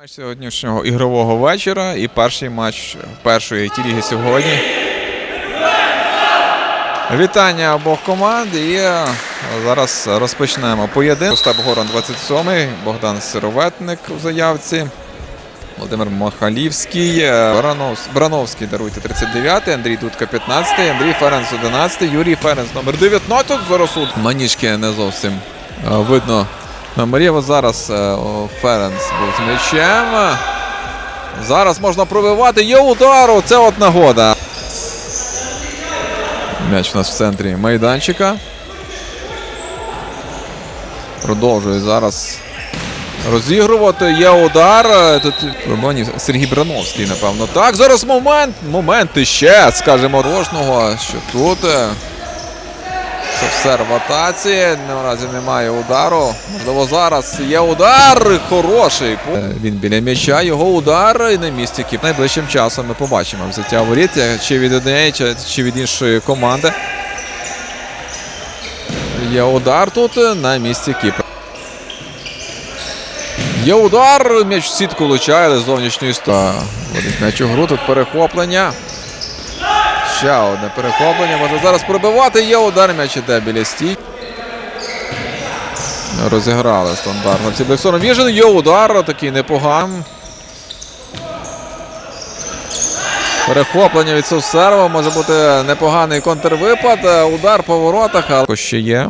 Матч сьогоднішнього ігрового вечора і перший матч першої ті-ліги сьогодні. Вітання обох команд. І е, зараз розпочнемо поєдинок. Остап Горан 27-й, Богдан Сироветник у заявці. Володимир Махалівський, е, Брановський, даруйте 39-й, Андрій Дудка 15-й, Андрій Ференц 11-й, Юрій Ференц номер 19 зараз у Маніжки не зовсім е, видно номерів. Зараз е, о, Ференц був з м'ячем. Зараз можна пробивати. Є удар. Це от нагода. М'яч у нас в центрі майданчика. Продовжує зараз розігрувати. Є удар. Е, Тут пробивання Сергій Брановський, напевно. Так, зараз момент. Момент іще, скажемо, рожного. Що тут. Це все в атаці. Наразі немає удару. Можливо, зараз є удар. Хороший. Е, Він біля м'яча. Його удар і на місці кіп. Найближчим часом ми побачимо взяття воріт, е, чи від однієї, чи, від іншої команди. Є удар тут е, на місці кіп. Є удар. М'яч в сітку влучає, але з зовнішньої сторони. Водить м'яч у гру. Тут перехоплення. Ще одне перехоплення. Може зараз пробивати. Є удар. М'яч іде біля стій. Розіграли стандартно. Ці Бексоном Віжен. Є удар. Такий непоганий. Перехоплення від Совсерва. Може бути непоганий контрвипад. Удар по воротах. Але ще є.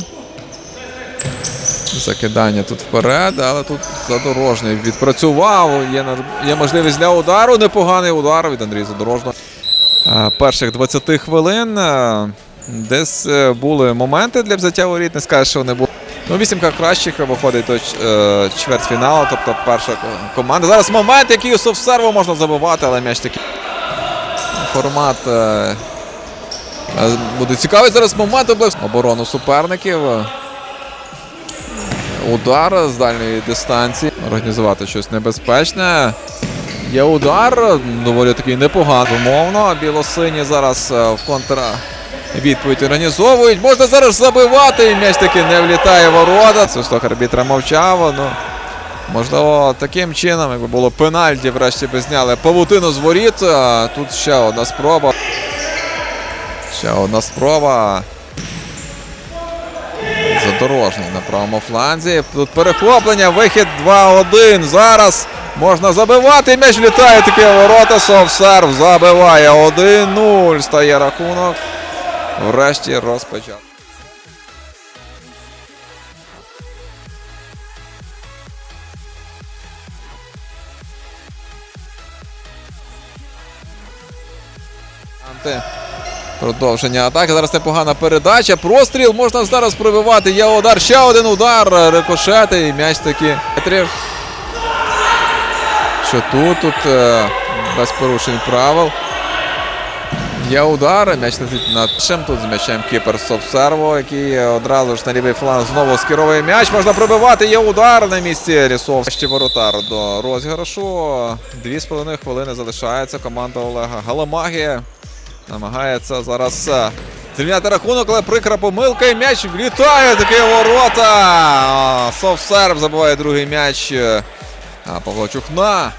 Закидання тут вперед, але тут задорожний відпрацював. Є, є можливість для удару. Непоганий удар від Андрія Задорожного. Перших 20 хвилин десь е, були моменти для взяття воріт. Не скажеш, що вони були. Ну, вісімка кращих виходить до е, чвертьфіналу, тобто перша команда. Зараз момент, який у совсерву можна забивати, але м'яч такий. Формат е, буде цікавий зараз момент оборону суперників. Удар з дальньої дистанції. Організувати щось небезпечне. Є удар, доволі такий непоганий. Умовно. Білосині зараз е, в контра відповідь організовують. Можна зараз забивати. І м'яч таки не влітає ворота. Свисток арбітра мовчав. Ну, можливо, таким чином, якби було пенальті, врешті би зняли павутину з воріт. Тут ще одна спроба. Ще одна спроба. Задорожний на правому фланзі. Тут перехоплення, вихід 2-1. Зараз можна забивати. М'яч влітає таке ворота. Совсерв забиває 1-0. Стає рахунок. Врешті розпочав. Продовження атаки. Зараз непогана передача. Простріл можна зараз пробивати. Є удар. Ще один удар. Рикошети. І м'яч таки. Що тут? Е, без порушень правил. Є удар. М'яч летить над чим. Тут з м'ячем кіпер Совсерво, який одразу ж на лівий фланг знову скеровує м'яч. Можна пробивати. Є удар на місці Рісов. Ще воротар до розіграшу. Дві з половиною хвилини залишається. Команда Олега Галамагія. Намагається зараз е, звільняти рахунок, але прикра помилка і м'яч влітає таке ворота. Совсерв забиває другий м'яч. е, А Павло Чухна